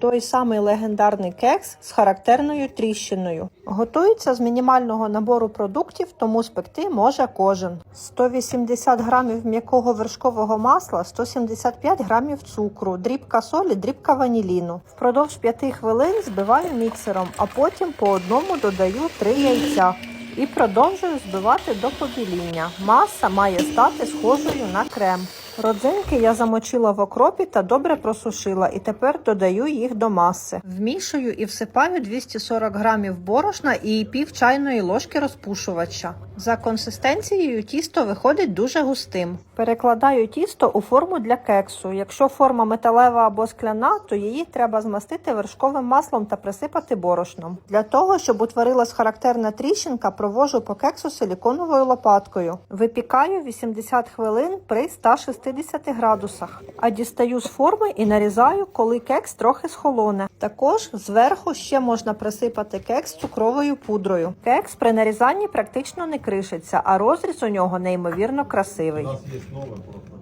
Той самий легендарний кекс з характерною тріщиною. Готується з мінімального набору продуктів, тому спекти може кожен. 180 грамів м'якого вершкового масла, 175 грамів цукру, дрібка солі, дрібка ваніліну. Впродовж 5 хвилин збиваю міксером, а потім по одному додаю 3 яйця. І продовжую збивати до побіління. Маса має стати схожою на крем. Родзинки я замочила в окропі та добре просушила, і тепер додаю їх до маси. Вмішую і всипаю 240 грамів борошна і пів чайної ложки розпушувача. За консистенцією тісто виходить дуже густим. Перекладаю тісто у форму для кексу. Якщо форма металева або скляна, то її треба змастити вершковим маслом та присипати борошном. Для того, щоб утворилась характерна тріщинка, провожу по кексу силіконовою лопаткою. Випікаю 80 хвилин при 160 градусах, а дістаю з форми і нарізаю, коли кекс трохи схолоне. Також зверху ще можна присипати кекс цукровою пудрою. Кекс при нарізанні практично не кришиться, а розріз у нього неймовірно красивий. У нас є нове просто.